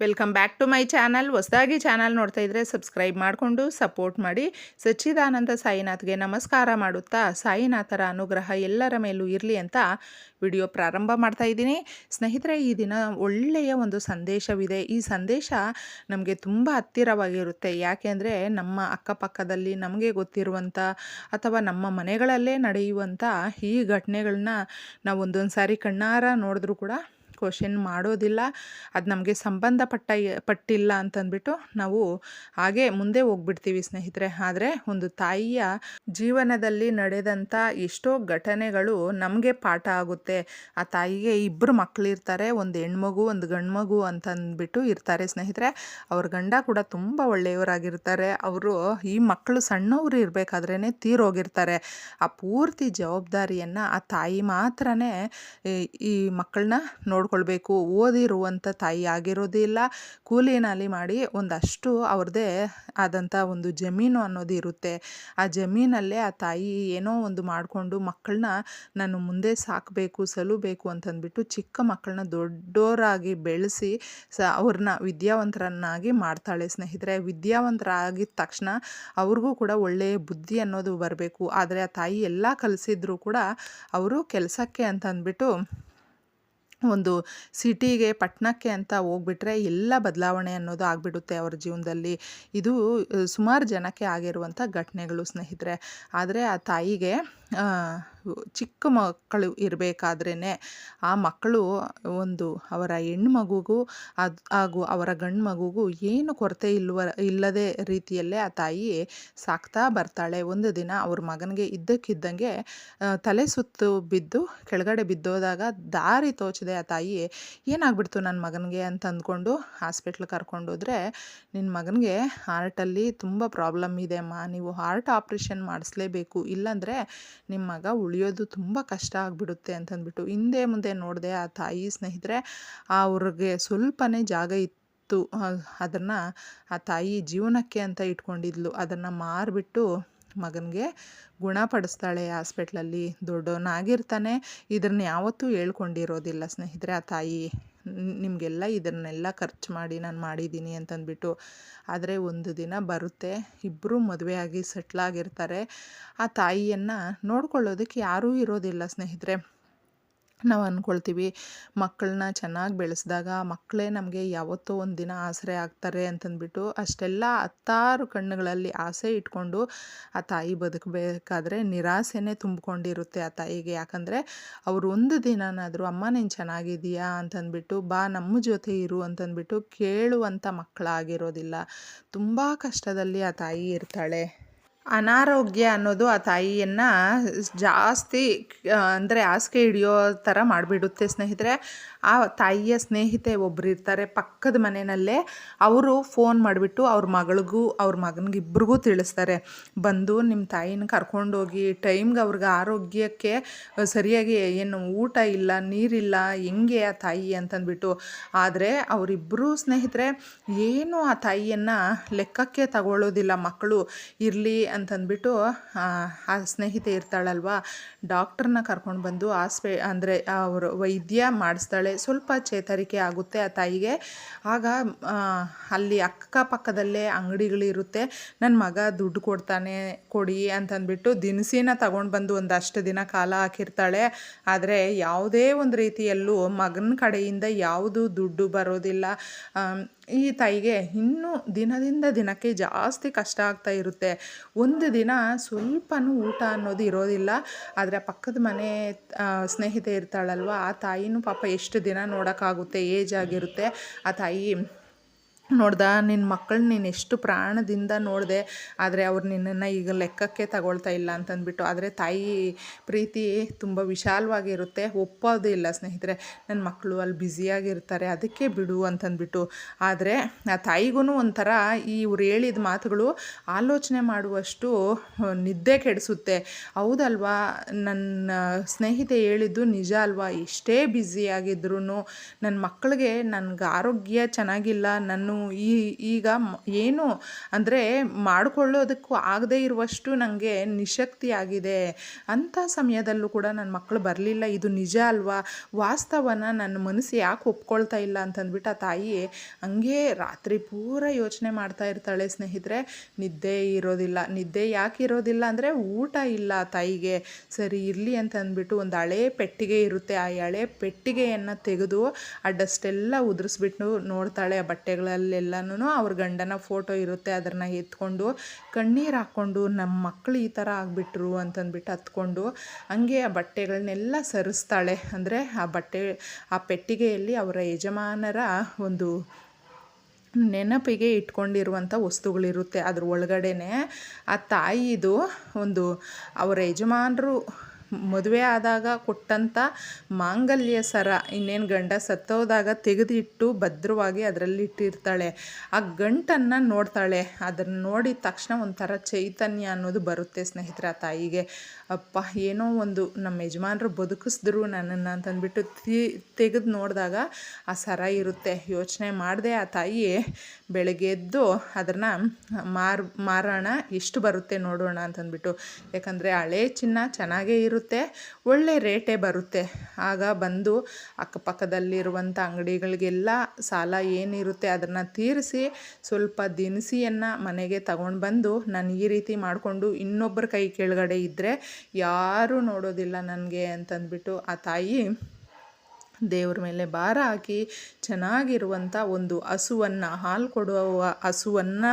Welcome back to my channel. ಹೊಸದಾಗಿ channel ನೋಡ್ತಾ ಇದ್ದರೆ ಸಬ್ಸ್ಕ್ರೈಬ್ ಮಾಡಿಕೊಂಡು ಸಪೋರ್ಟ್ ಮಾಡಿ. ಸಚ್ಚಿದಾನಂದ ಸಾಯಿನಾಥ್ಗೆ ನಮಸ್ಕಾರ ಮಾಡುತ್ತಾ ಸಾಯಿನಾಥರ ಅನುಗ್ರಹ ಎಲ್ಲರ ಮೇಲೂ ಇರಲಿ ಅಂತ ವಿಡಿಯೋ ಪ್ರಾರಂಭ ಮಾಡ್ತಾ ಇದ್ದೀನಿ. ಸ್ನೇಹಿತರೆ, ಈ ದಿನ ಒಳ್ಳೆಯ ಒಂದು ಸಂದೇಶವಿದೆ. ಈ ಸಂದೇಶ ನಮಗೆ ತುಂಬ ಹತ್ತಿರವಾಗಿರುತ್ತೆ. ಯಾಕೆಂದರೆ ನಮ್ಮ ಅಕ್ಕಪಕ್ಕದಲ್ಲಿ ನಮಗೆ ಗೊತ್ತಿರುವಂಥ ಅಥವಾ ನಮ್ಮ ಮನೆಗಳಲ್ಲೇ ನಡೆಯುವಂಥ ಈ ಘಟನೆಗಳನ್ನ ನಾವು ಒಂದೊಂದು ಸಾರಿ ಕಣ್ಣಾರ ನೋಡಿದ್ರೂ ಕೂಡ ಕ್ವಶನ್ ಮಾಡೋದಿಲ್ಲ, ಅದು ನಮಗೆ ಸಂಬಂಧಪಟ್ಟ ಪಟ್ಟಿಲ್ಲ ಅಂತಂದ್ಬಿಟ್ಟು ನಾವು ಹಾಗೆ ಮುಂದೆ ಹೋಗ್ಬಿಡ್ತೀವಿ ಸ್ನೇಹಿತರೆ. ಆದರೆ ಒಂದು ತಾಯಿಯ ಜೀವನದಲ್ಲಿ ನಡೆದಂಥ ಎಷ್ಟೋ ಘಟನೆಗಳು ನಮಗೆ ಪಾಠ ಆಗುತ್ತೆ. ಆ ತಾಯಿಗೆ ಇಬ್ಬರು ಮಕ್ಕಳಿರ್ತಾರೆ ಒಂದು ಹೆಣ್ಮಗು, ಒಂದು ಗಂಡ್ಮಗು ಅಂತಂದ್ಬಿಟ್ಟು ಇರ್ತಾರೆ ಸ್ನೇಹಿತರೆ. ಅವ್ರ ಗಂಡ ಕೂಡ ತುಂಬ ಒಳ್ಳೆಯವರಾಗಿರ್ತಾರೆ. ಅವರು ಈ ಮಕ್ಕಳು ಸಣ್ಣವರು ಇರಬೇಕಾದ್ರೇ ತೀರೋಗಿರ್ತಾರೆ. ಆ ಪೂರ್ತಿ ಜವಾಬ್ದಾರಿಯನ್ನು ಆ ತಾಯಿ ಮಾತ್ರನೇ ಈ ಮಕ್ಕಳನ್ನ ನೋಡ್ಕೊಳ್ಬೇಕು, ಓದಿರುವಂಥ ತಾಯಿ ಆಗಿರೋದಿಲ್ಲ ಕೂಲಿ ನಾಲಿ ಮಾಡಿ ಒಂದಷ್ಟು ಅವ್ರದ್ದೇ ಆದಂಥ ಒಂದು ಜಮೀನು ಅನ್ನೋದು ಇರುತ್ತೆ. ಆ ಜಮೀನಲ್ಲೇ ಆ ತಾಯಿ ಏನೋ ಒಂದು ಮಾಡಿಕೊಂಡು ಮಕ್ಕಳನ್ನ ನಾನು ಮುಂದೆ ಸಾಕಬೇಕು, ಸಲುಬೇಕು ಅಂತಂದ್ಬಿಟ್ಟು ಚಿಕ್ಕ ಮಕ್ಕಳನ್ನ ದೊಡ್ಡೋರಾಗಿ ಬೆಳೆಸಿ ಸ ಅವ್ರನ್ನ ವಿದ್ಯಾವಂತರನ್ನಾಗಿ ಮಾಡ್ತಾಳೆ. ಸ್ನೇಹಿತರೆ ವಿದ್ಯಾವಂತರಾಗಿದ್ದ ತಕ್ಷಣ ಅವ್ರಿಗೂ ಕೂಡ ಒಳ್ಳೆಯ ಬುದ್ಧಿ ಅನ್ನೋದು ಬರಬೇಕು. ಆದರೆ ಆ ತಾಯಿ ಎಲ್ಲ ಕಲಿಸಿದ್ರು ಕೂಡ ಅವರು ಕೆಲಸಕ್ಕೆ ಅಂತ ಅಂದ್ಬಿಟ್ಟು ಒಂದು ಸಿಟಿಗೆ ಪಟ್ಟಣಕ್ಕೆ ಅಂತ ಹೋಗ್ಬಿಟ್ರೆ ಎಲ್ಲ ಬದಲಾವಣೆ ಅನ್ನೋದು ಆಗಿಬಿಡುತ್ತೆ ಅವ್ರ ಜೀವನದಲ್ಲಿ. ಇದು ಸುಮಾರು ಜನಕ್ಕೆ ಆಗಿರುವಂಥ ಘಟನೆಗಳು ಸ್ನೇಹಿತರೆ. ಆದರೆ ಆ ತಾಯಿಗೆ ಚಿಕ್ಕ ಮಕ್ಕಳು ಇರಬೇಕಾದ್ರೇ ಆ ಮಕ್ಕಳು ಒಂದು ಅವರ ಹೆಣ್ಣು ಮಗುಗೂ ಅದು, ಹಾಗೂ ಅವರ ಗಂಡು ಮಗುಗೂ ಏನು ಕೊರತೆ ಇಲ್ವ, ಇಲ್ಲದೆ ರೀತಿಯಲ್ಲೇ ಆ ತಾಯಿ ಸಾಕ್ತಾ ಬರ್ತಾಳೆ. ಒಂದು ದಿನ ಅವ್ರ ಮಗನಿಗೆ ಇದ್ದಕ್ಕಿದ್ದಂಗೆ ತಲೆ ಸುತ್ತು ಬಿದ್ದು, ಕೆಳಗಡೆ ಬಿದ್ದೋದಾಗ ದಾರಿ ತೋಚದೆ ಆ ತಾಯಿ ಏನಾಗ್ಬಿಡ್ತು ನನ್ನ ಮಗನಿಗೆ ಅಂತ ಅಂದ್ಕೊಂಡು ಹಾಸ್ಪಿಟ್ಲ್ ಕರ್ಕೊಂಡೋದ್ರೆ ನಿನ್ನ ಮಗನಿಗೆ ಹಾರ್ಟಲ್ಲಿ ತುಂಬ ಪ್ರಾಬ್ಲಮ್ ಇದೆ ಅಮ್ಮ. ನೀವು ಹಾರ್ಟ್ ಆಪ್ರೇಷನ್ ಮಾಡಿಸ್ಲೇಬೇಕು. ಇಲ್ಲಾಂದರೆ ನಿಮ್ಮ ಮಗ ಉಳಿಯೋದು ತುಂಬ ಕಷ್ಟ ಆಗಿಬಿಡುತ್ತೆ ಅಂತಂದ್ಬಿಟ್ಟು ಹಿಂದೆ ಮುಂದೆ ನೋಡಿದೆ ಆ ತಾಯಿ ಸ್ನೇಹಿತರೆ ಅವ್ರಿಗೆ ಸ್ವಲ್ಪನೇ ಜಾಗ ಇತ್ತು. ಅದನ್ನು ಆ ತಾಯಿ ಜೀವನಕ್ಕೆ ಅಂತ ಇಟ್ಕೊಂಡಿದ್ಲು. ಅದನ್ನು ಮಾರಿಬಿಟ್ಟು ಮಗನಿಗೆ ಗುಣಪಡಿಸ್ತಾಳೆ ಹಾಸ್ಪಿಟ್ಲಲ್ಲಿ. ದೊಡ್ಡವನಾಗಿರ್ತಾನೆ. ಇದನ್ನ ಯಾವತ್ತೂ ಹೇಳ್ಕೊಂಡಿರೋದಿಲ್ಲ ಸ್ನೇಹಿತರೆ ಆ ತಾಯಿ. ನಿಮಗೆಲ್ಲ ಇದನ್ನೆಲ್ಲ ಖರ್ಚು ಮಾಡಿ ನಾನು ಮಾಡಿದ್ದೀನಿ ಅಂತಂದ್ಬಿಟ್ಟು ಆದರೆ ಒಂದು ದಿನ ಬರುತ್ತೆ ಇಬ್ಬರು ಮದುವೆಯಾಗಿ ಸೆಟ್ಲಾಗಿರ್ತಾರೆ ಆ ತಾಯಿಯನ್ನು ನೋಡ್ಕೊಳ್ಳೋದಕ್ಕೆ ಯಾರೂ ಇರೋದಿಲ್ಲ ಸ್ನೇಹಿತರೆ. ನಾವು ಅಂದ್ಕೊಳ್ತೀವಿ ಮಕ್ಕಳನ್ನ ಚೆನ್ನಾಗಿ ಬೆಳೆಸಿದಾಗ ಮಕ್ಕಳೇ ನಮಗೆ ಯಾವತ್ತೋ ಒಂದು ದಿನ ಆಸರೆ ಆಗ್ತಾರೆ ಅಂತಂದ್ಬಿಟ್ಟು ಅಷ್ಟೆಲ್ಲ ಹತ್ತಾರು ಕಣ್ಣುಗಳಲ್ಲಿ ಆಸೆ ಇಟ್ಕೊಂಡು ಆ ತಾಯಿ ಬದುಕಬೇಕಾದ್ರೆ ನಿರಾಸೆನೇ ತುಂಬಿಕೊಂಡಿರುತ್ತೆ ಆ ತಾಯಿಗೆ. ಯಾಕಂದರೆ ಅವರು ಒಂದು ದಿನನಾದರೂ, ಅಮ್ಮ ನೀನು ಚೆನ್ನಾಗಿದೆಯಾ ಅಂತಂದ್ಬಿಟ್ಟು, ಬಾ, ನಮ್ಮ ಜೊತೆ ಇರು ಅಂತಂದ್ಬಿಟ್ಟು ಕೇಳುವಂಥ ಮಕ್ಕಳಾಗಿರೋದಿಲ್ಲ ತುಂಬ ಕಷ್ಟದಲ್ಲಿ ಆ ತಾಯಿ ಇರ್ತಾಳೆ. ಅನಾರೋಗ್ಯ ಅನ್ನೋದು ಆ ತಾಯಿಯನ್ನು ಜಾಸ್ತಿ ಅಂದರೆ ಹಾಸಿಗೆ ಹಿಡಿಯೋ ಥರ ಮಾಡಿಬಿಡುತ್ತೆ ಸ್ನೇಹಿತರೆ. ಆ ತಾಯಿಯ ಸ್ನೇಹಿತೆ ಒಬ್ಬರು ಇರ್ತಾರೆ ಪಕ್ಕದ ಮನೆಯಲ್ಲೇ. ಅವರು ಫೋನ್ ಮಾಡಿಬಿಟ್ಟು ಅವ್ರ ಮಗಳಿಗೂ, ಅವ್ರ ಮಗನಿಗಿಬ್ರಿಗೂ ತಿಳಿಸ್ತಾರೆ. ಬಂದು ನಿಮ್ಮ ತಾಯಿನ ಕರ್ಕೊಂಡೋಗಿ ಟೈಮ್ಗೆ ಅವ್ರಿಗೆ ಆರೋಗ್ಯಕ್ಕೆ ಸರಿಯಾಗಿ ಏನು ಊಟ ಇಲ್ಲ, ನೀರಿಲ್ಲ, ಹೆಂಗೆ ಆ ತಾಯಿ ಅಂತಂದ್ಬಿಟ್ಟು. ಆದರೆ ಅವರಿಬ್ಬರೂ ಸ್ನೇಹಿತರೆ, ಏನು ಆ ತಾಯಿಯನ್ನು ಲೆಕ್ಕಕ್ಕೆ ತಗೊಳ್ಳೋದಿಲ್ಲ ಮಕ್ಕಳು. ಇರಲಿ ಅಂತಂದ್ಬಿಟ್ಟು, ಆ ಸ್ನೇಹಿತೆ ಇರ್ತಾಳಲ್ವ ಡಾಕ್ಟ್ರನ್ನ ಕರ್ಕೊಂಡು ಬಂದು ಆಸ್ಪೆ, ಅಂದರೆ ಅವರು ವೈದ್ಯ ಮಾಡಿಸ್ತಾಳೆ. ಸ್ವಲ್ಪ ಚೇತರಿಕೆ ಆಗುತ್ತೆ ಆ ತಾಯಿಗೆ. ಆಗ ಅಲ್ಲಿ ಅಕ್ಕಪಕ್ಕದಲ್ಲೇ ಅಂಗಡಿಗಳಿರುತ್ತೆ. ನನ್ನ ಮಗ ದುಡ್ಡು ಕೊಡ್ತಾನೆ, ಕೊಡಿ ಅಂತಂದ್ಬಿಟ್ಟು ದಿನಸಿನ ತಗೊಂಡು ಬಂದು ಒಂದಷ್ಟು ದಿನ ಕಾಲ ಹಾಕಿರ್ತಾಳೆ. ಆದರೆ ಯಾವುದೇ ಒಂದು ರೀತಿಯಲ್ಲೂ ಮಗನ ಕಡೆಯಿಂದ ಯಾವುದು ದುಡ್ಡು ಬರೋದಿಲ್ಲ. ಈ ತಾಯಿಗೆ ಇನ್ನೂ ದಿನದಿಂದ ದಿನಕ್ಕೆ ಜಾಸ್ತಿ ಕಷ್ಟ ಆಗ್ತಾ ಇರುತ್ತೆ. ಒಂದು ದಿನ ಸ್ವಲ್ಪನೂ ಊಟ ಅನ್ನೋದು ಇರೋದಿಲ್ಲ. ಆದರೆ ಪಕ್ಕದ ಮನೆ ಸ್ನೇಹಿತೆ ಇರ್ತಾಳಲ್ವ, ಆ ತಾಯಿನೂ ಪಾಪ ಎಷ್ಟು ದಿನ ನೋಡೋಕ್ಕಾಗುತ್ತೆ, ಏಜ್ ಆಗಿರುತ್ತೆ. ಆ ತಾಯಿ ನೋಡ್ದ ನಿನ್ನ ಮಕ್ಕಳು ನೀನು ಎಷ್ಟು ಪ್ರಾಣದಿಂದ ನೋಡಿದೆ, ಆದರೆ ಅವ್ರು ನಿನ್ನನ್ನು ಈಗ ಲೆಕ್ಕಕ್ಕೆ ತಗೊಳ್ತಾ ಇಲ್ಲ ಅಂತಂದ್ಬಿಟ್ಟು. ಆದರೆ ತಾಯಿ ಪ್ರೀತಿ ತುಂಬ ವಿಶಾಲವಾಗಿರುತ್ತೆ. ಒಪ್ಪೋದು ಇಲ್ಲ ಸ್ನೇಹಿತರೆ. ನನ್ನ ಮಕ್ಕಳು ಅಲ್ಲಿ ಬ್ಯುಸಿಯಾಗಿರ್ತಾರೆ, ಅದಕ್ಕೆ ಬಿಡು ಅಂತಂದ್ಬಿಟ್ಟು. ಆದರೆ ಆ ತಾಯಿಗೂ ಒಂಥರ ಈ ಇವ್ರು ಹೇಳಿದ ಮಾತುಗಳು ಆಲೋಚನೆ ಮಾಡುವಷ್ಟು ನಿದ್ದೆ ಕೆಡಿಸುತ್ತೆ. ಹೌದಲ್ವಾ? ನನ್ನ ಸ್ನೇಹಿತೆ ಹೇಳಿದ್ದು ನಿಜ ಅಲ್ವಾ? ಎಷ್ಟೇ ಬ್ಯುಸಿಯಾಗಿದ್ರೂ ನನ್ನ ಮಕ್ಕಳಿಗೆ ನನಗೆ ಆರೋಗ್ಯ ಚೆನ್ನಾಗಿಲ್ಲ, ನನ್ನ ಈ, ಈಗ ಏನು ಅಂದರೆ ಮಾಡಿಕೊಳ್ಳೋದಕ್ಕೂ ಆಗದೇ ಇರುವಷ್ಟು ನನಗೆ ನಿಶಕ್ತಿ ಆಗಿದೆ ಅಂಥ ಸಮಯದಲ್ಲೂ ಕೂಡ ನನ್ನ ಮಕ್ಕಳು ಬರಲಿಲ್ಲ. ಇದು ನಿಜ ಅಲ್ವಾ? ವಾಸ್ತವನ ನನ್ನ ಮನಸ್ಸು ಯಾಕೆ ಒಪ್ಕೊಳ್ತಾ ಇಲ್ಲ ಅಂತಂದ್ಬಿಟ್ಟು ಆ ತಾಯಿ ಹಂಗೆ ರಾತ್ರಿ ಪೂರ ಯೋಚನೆ ಮಾಡ್ತಾ ಇರ್ತಾಳೆ ಸ್ನೇಹಿತರೆ. ನಿದ್ದೆ ಇರೋದಿಲ್ಲ. ನಿದ್ದೆ ಯಾಕೆ ಇರೋದಿಲ್ಲ ಅಂದರೆ ಊಟ ಇಲ್ಲ ತಾಯಿಗೆ. ಸರಿ, ಇರಲಿ ಅಂತ ಅಂದ್ಬಿಟ್ಟು ಒಂದು ಹಳೆ ಪೆಟ್ಟಿಗೆ ಇರುತ್ತೆ. ಆ ಹಳೆ ಪೆಟ್ಟಿಗೆಯನ್ನು ತೆಗೆದು ಆ ಡಸ್ಟ್ ಎಲ್ಲ ಉದುರಿಸ್ಬಿಟ್ಟು ನೋಡ್ತಾಳೆ ಆ ಬಟ್ಟೆಗಳಲ್ಲೆಲ್ಲನೂ ಅವ್ರ ಗಂಡನ ಫೋಟೋ ಇರುತ್ತೆ ಅದನ್ನು ಎತ್ಕೊಂಡು ಕಣ್ಣೀರು ಹಾಕ್ಕೊಂಡು ನಮ್ಮ ಮಕ್ಕಳು ಈ ಥರ ಆಗಿಬಿಟ್ರು ಅಂತಂದ್ಬಿಟ್ಟು ಹತ್ಕೊಂಡು ಹಂಗೆ ಆ ಬಟ್ಟೆಗಳನ್ನೆಲ್ಲ ಸರಿಸ್ತಾಳೆ. ಅಂದರೆ ಆ ಬಟ್ಟೆ, ಆ ಪೆಟ್ಟಿಗೆಯಲ್ಲಿ ಅವರ ಯಜಮಾನರ ಒಂದು ನೆನಪಿಗೆ ಇಟ್ಕೊಂಡಿರುವಂಥ ವಸ್ತುಗಳಿರುತ್ತೆ. ಅದ್ರ ಒಳಗಡೆನೆ ಆ ತಾಯಿದು ಒಂದು ಅವರ ಯಜಮಾನರು ಮದುವೆ ಆದಾಗ ಕೊಟ್ಟಂಥ ಮಾಂಗಲ್ಯ ಸರ ಇನ್ನೇನು ಗಂಡ ಸತ್ತೋದಾಗ ತೆಗೆದಿಟ್ಟು ಭದ್ರವಾಗಿ ಅದರಲ್ಲಿ ಇಟ್ಟಿರ್ತಾಳೆ. ಆ ಗಂಟನ್ನು ನೋಡ್ತಾಳೆ. ಅದನ್ನು ನೋಡಿದ ತಕ್ಷಣ ಒಂಥರ ಚೈತನ್ಯ ಅನ್ನೋದು ಬರುತ್ತೆ ಸ್ನೇಹಿತರ ತಾಯಿಗೆ. ಅಪ್ಪ, ಏನೋ ಒಂದು ನಮ್ಮ ಯಜಮಾನರು ಬದುಕಿಸಿದ್ರು ನನ್ನನ್ನು ಅಂತಂದ್ಬಿಟ್ಟು ತಿ, ತೆಗೆದು ನೋಡಿದಾಗ ಆ ಸರ ಇರುತ್ತೆ. ಯೋಚನೆ ಮಾಡಿದೆ ಆ ತಾಯಿ ಬೆಳಗ್ಗೆ ಎದ್ದು ಅದನ್ನು ಮಾರ್, ಮಾರೋಣ, ಎಷ್ಟು ಬರುತ್ತೆ ನೋಡೋಣ ಅಂತಂದ್ಬಿಟ್ಟು. ಯಾಕಂದರೆ ಹಳೆ ಚಿನ್ನ ಚೆನ್ನಾಗೇ ಇರುತ್ತೆ ಒಳ್ಳೆ ರೇಟೇ ಬರುತ್ತೆ. ಆಗ ಬಂದು ಅಕ್ಕಪಕ್ಕದಲ್ಲಿರುವಂಥ ಅಂಗಡಿಗಳಿಗೆಲ್ಲ ಸಾಲ ಏನಿರುತ್ತೆ ಅದನ್ನು ತೀರಿಸಿ ಸ್ವಲ್ಪ ದಿನಸಿಯನ್ನು ಮನೆಗೆ ತಗೊಂಡು ಬಂದು ನಾನು ಈ ರೀತಿ ಮಾಡಿಕೊಂಡು ಇನ್ನೊಬ್ಬರ ಕೈ ಕೆಳಗಡೆ ಇದ್ದರೆ ಯಾರೂ ನೋಡೋದಿಲ್ಲ ನನಗೆ ಅಂತಂದ್ಬಿಟ್ಟು ಆ ತಾಯಿ ದೇವ್ರ ಮೇಲೆ ಭಾರ ಹಾಕಿ ಚೆನ್ನಾಗಿರುವಂಥ ಒಂದು ಹಸುವನ್ನು ಹಾಲು ಕೊಡುವ ಹಸುವನ್ನು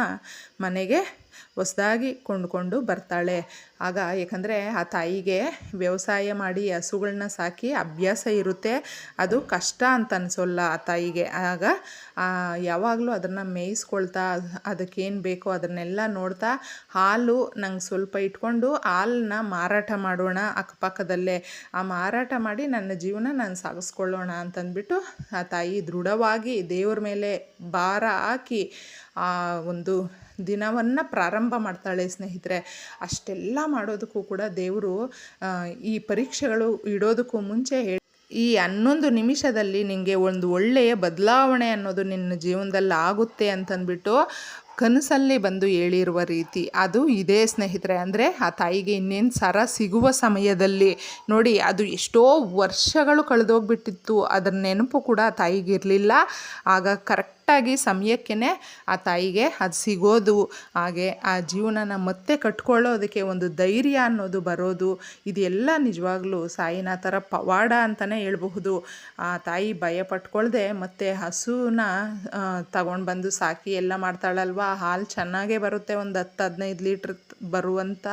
ಮನೆಗೆ ಹೊಸ್ದಾಗಿ ಕೊಂಡುಕೊಂಡು ಬರ್ತಾಳೆ. ಆಗ ಏಕೆಂದರೆ ಆ ತಾಯಿಗೆ ವ್ಯವಸಾಯ ಮಾಡಿ ಹಸುಗಳನ್ನ ಸಾಕಿ ಅಭ್ಯಾಸ ಇರುತ್ತೆ. ಅದು ಕಷ್ಟ ಅಂತ ಅನಿಸೋಲ್ಲ ಆ ತಾಯಿಗೆ. ಆಗ ಯಾವಾಗಲೂ ಅದನ್ನು ಮೇಯಿಸ್ಕೊಳ್ತಾ, ಅದಕ್ಕೇನು ಬೇಕೋ ಅದನ್ನೆಲ್ಲ ನೋಡ್ತಾ ಹಾಲು ನಂಗೆ ಸ್ವಲ್ಪ ಇಟ್ಕೊಂಡು ಹಾಲನ್ನ ಮಾರಾಟ ಮಾಡೋಣ ಅಕ್ಕಪಕ್ಕದಲ್ಲೇ. ಆ ಮಾರಾಟ ಮಾಡಿ ನನ್ನ ಜೀವನ ನಾನು ಸಾಗಿಸ್ಕೊಳ್ಳೋಣ ಅಂತಂದ್ಬಿಟ್ಟು ಆ ತಾಯಿ ದೃಢವಾಗಿ ದೇವ್ರ ಮೇಲೆ ಭಾರ ಹಾಕಿ ಆ ಒಂದು ದಿನವನ್ನು ಪ್ರಾರಂಭ ಮಾಡ್ತಾಳೆ ಸ್ನೇಹಿತರೆ. ಅಷ್ಟೆಲ್ಲ ಮಾಡೋದಕ್ಕೂ ಕೂಡ ದೇವರು ಈ ಪರೀಕ್ಷೆಗಳು ಇಡೋದಕ್ಕೂ ಮುಂಚೆ ಹೇಳಿ, ಈ ಹನ್ನೊಂದು ನಿಮಿಷದಲ್ಲಿ ನಿಮಗೆ ಒಂದು ಒಳ್ಳೆಯ ಬದಲಾವಣೆ ಅನ್ನೋದು ನಿನ್ನ ಜೀವನದಲ್ಲಿ ಆಗುತ್ತೆ ಅಂತಂದ್ಬಿಟ್ಟು ಕನಸಲ್ಲಿ ಬಂದು ಹೇಳಿರುವ ರೀತಿ ಅದು ಇದೇ ಸ್ನೇಹಿತರೆ. ಅಂದರೆ ಆ ತಾಯಿಗೆ ಇನ್ನೇನು ಸರ ಸಿಗುವ ಸಮಯದಲ್ಲಿ ನೋಡಿ ಅದು ಎಷ್ಟೋ ವರ್ಷಗಳು ಕಳೆದೋಗ್ಬಿಟ್ಟಿತ್ತು. ಅದರ ನೆನಪು ಕೂಡ ಆ ತಾಯಿಗಿರಲಿಲ್ಲ ಆಗ ಕರೆಕ್ಟಾಗಿ ಸಮಯಕ್ಕೆ ಆ ತಾಯಿಗೆ ಅದು ಸಿಗೋದು. ಹಾಗೆ ಆ ಜೀವನನ ಮತ್ತೆ ಕಟ್ಕೊಳ್ಳೋದಕ್ಕೆ ಒಂದು ಧೈರ್ಯ ಅನ್ನೋದು ಬರೋದು. ಇದೆಲ್ಲ ನಿಜವಾಗ್ಲೂ ಸಾಯಿನಾಥರ ಪವಾಡ ಅಂತಲೇ ಹೇಳಬಹುದು. ಆ ತಾಯಿ ಭಯ ಪಟ್ಕೊಳ್ದೆ ಮತ್ತೆ ಹಸುನ ತಗೊಂಡು ಬಂದು ಸಾಕಿ ಎಲ್ಲ ಮಾಡ್ತಾಳಲ್ವ? ಹಾಲು ಚೆನ್ನಾಗೇ ಬರುತ್ತೆ, ಒಂದು ಹತ್ತು ಹದಿನೈದು ಲೀಟ್ರ್ ಬರುವಂಥ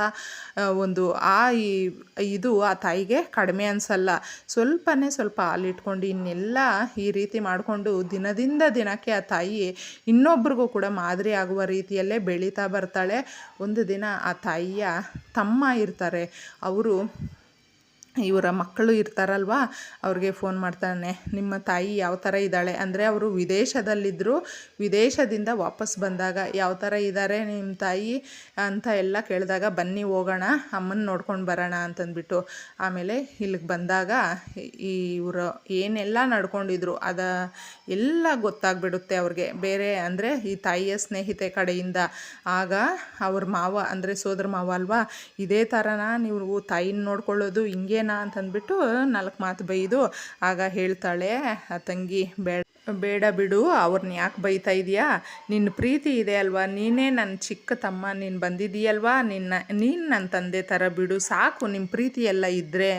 ಒಂದು, ಆ ಇದು ಆ ತಾಯಿಗೆ ಕಡಿಮೆ ಅನಿಸಲ್ಲ. ಸ್ವಲ್ಪನೇ ಸ್ವಲ್ಪ ಹಾಲು ಇಟ್ಕೊಂಡು ಇನ್ನೆಲ್ಲ ಈ ರೀತಿ ಮಾಡಿಕೊಂಡು ದಿನದಿಂದ ದಿನಕ್ಕೆ ಆ ತಾಯಿ ಇನ್ನೊಬ್ರಿಗೂ ಕೂಡ ಮಾದರಿ ಆಗುವ ರೀತಿಯಲ್ಲೇ ಬೆಳೀತಾ ಬರ್ತಾಳೆ. ಒಂದು ದಿನ ಆ ತಾಯಿಯ ತಮ್ಮ ಇರ್ತಾರೆ. ಅವರು ಇವರ ಮಕ್ಕಳು ಇರ್ತಾರಲ್ವ, ಅವ್ರಿಗೆ ಫೋನ್ ಮಾಡ್ತಾನೆ, ನಿಮ್ಮ ತಾಯಿ ಯಾವ ಥರ ಇದ್ದಾಳೆ? ಅಂದರೆ ಅವರು ವಿದೇಶದಲ್ಲಿದ್ದರು ವಿದೇಶದಿಂದ ವಾಪಸ್ ಬಂದಾಗ, ಯಾವ ಥರ ಇದ್ದಾರೆ ನಿಮ್ಮ ತಾಯಿ? ಅಂತ ಎಲ್ಲ ಕೇಳಿದಾಗ, ಬನ್ನಿ ಹೋಗೋಣ, ಅಮ್ಮನ ನೋಡ್ಕೊಂಡು ಬರೋಣ ಅಂತಂದ್ಬಿಟ್ಟು. ಆಮೇಲೆ ಇಲ್ಲಿಗೆ ಬಂದಾಗ ಈ ಇವರು ಏನೆಲ್ಲ ನಡ್ಕೊಂಡಿದ್ರು, ಅದ ಎಲ್ಲ ಗೊತ್ತಾಗ್ಬಿಡುತ್ತೆ ಅವ್ರಿಗೆ. ಬೇರೆ ಅಂದರೆ ಈ ತಾಯಿಯ ಸ್ನೇಹಿತೆ ಕಡೆಯಿಂದ. ಆಗ ಅವ್ರ ಮಾವ, ಅಂದರೆ ಸೋದರ ಮಾವ ಅಲ್ವಾ, ಇದೇ ಥರನ ನೀವು ತಾಯಿನ ನೋಡ್ಕೊಳ್ಳೋದು, ಹಿಂಗೆ ಏನಾ ಅಂತಂದ್ಬಿಟ್ಟು ನಾಲ್ಕು ಮಾತು ಬೈದು ಆಗ ಹೇಳ್ತಾಳೆ, ಆ ತಂಗಿ ಬೇಡ ಬೇಡ ಬಿಡು ಅವ್ರನ್ನ ಯಾಕೆ ಬೈತಾ ಇದೆಯಾ? ನಿನ್ನ ಪ್ರೀತಿ ಇದೆ ಅಲ್ವಾ? ನೀನೇ ನನ್ನ ಚಿಕ್ಕ ತಮ್ಮ, ನೀನು ಬಂದಿದೀಯಲ್ವಾ ನಿನ್ನ, ನೀನು ನನ್ನ ತಂದೆ ಥರ ಬಿಡು, ಸಾಕು ನಿಮ್ಮ ಪ್ರೀತಿ ಎಲ್ಲ ಇದ್ದರೆ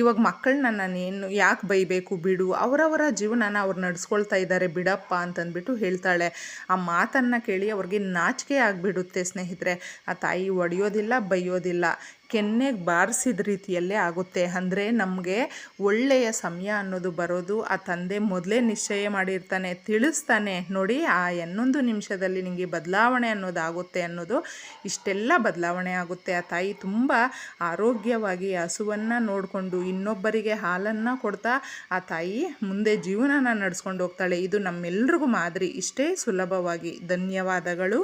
ಇವಾಗ ಮಕ್ಕಳನ್ನ ನಾನೇನು ಯಾಕೆ ಬೈಬೇಕು ಬಿಡು? ಅವರವರ ಜೀವನನ ಅವ್ರು ನಡೆಸ್ಕೊಳ್ತಾ ಇದ್ದಾರೆ ಬಿಡಪ್ಪ ಅಂತಂದ್ಬಿಟ್ಟು ಹೇಳ್ತಾಳೆ. ಆ ಮಾತನ್ನು ಕೇಳಿ ಅವ್ರಿಗೆ ನಾಚಿಕೆ ಆಗಿಬಿಡುತ್ತೆ ಸ್ನೇಹಿತರೆ. ಆ ತಾಯಿ ಒಡೆಯೋದಿಲ್ಲ, ಬೈಯೋದಿಲ್ಲ. ಕೆನ್ನೆಗೆ ಬಾರಿಸಿದ ರೀತಿಯಲ್ಲೇ ಆಗುತ್ತೆ. ಅಂದರೆ ನಮಗೆ ಒಳ್ಳೆಯ ಸಮಯ ಅನ್ನೋದು ಬರೋದು, ಆ ತಂದೆ ಮೊದಲೇ ನಿಶ್ಚಯ ಮಾಡಿರ್ತಾನೆ, ತಿಳಿಸ್ತಾನೆ, ನೋಡಿ, ಆ ಇನ್ನೊಂದು ನಿಮಿಷದಲ್ಲಿ ನಿಮಗೆ ಬದಲಾವಣೆ ಅನ್ನೋದಾಗುತ್ತೆ ಅನ್ನೋದು ಇಷ್ಟೆಲ್ಲ ಬದಲಾವಣೆ ಆಗುತ್ತೆ. ಆ ತಾಯಿ ತುಂಬ ಆರೋಗ್ಯವಾಗಿ ಹಸುವನ್ನು ನೋಡಿಕೊಂಡು ಇನ್ನೊಬ್ಬರಿಗೆ ಹಾಲನ್ನು ಕೊಡ್ತಾ, ಆ ತಾಯಿ ಮುಂದೆ ಜೀವನನ ನಡೆಸ್ಕೊಂಡು ಹೋಗ್ತಾಳೆ. ಇದು ನಮ್ಮೆಲ್ರಿಗೂ ಮಾದರಿ. ಇಷ್ಟೇ ಸುಲಭವಾಗಿ. ಧನ್ಯವಾದಗಳು.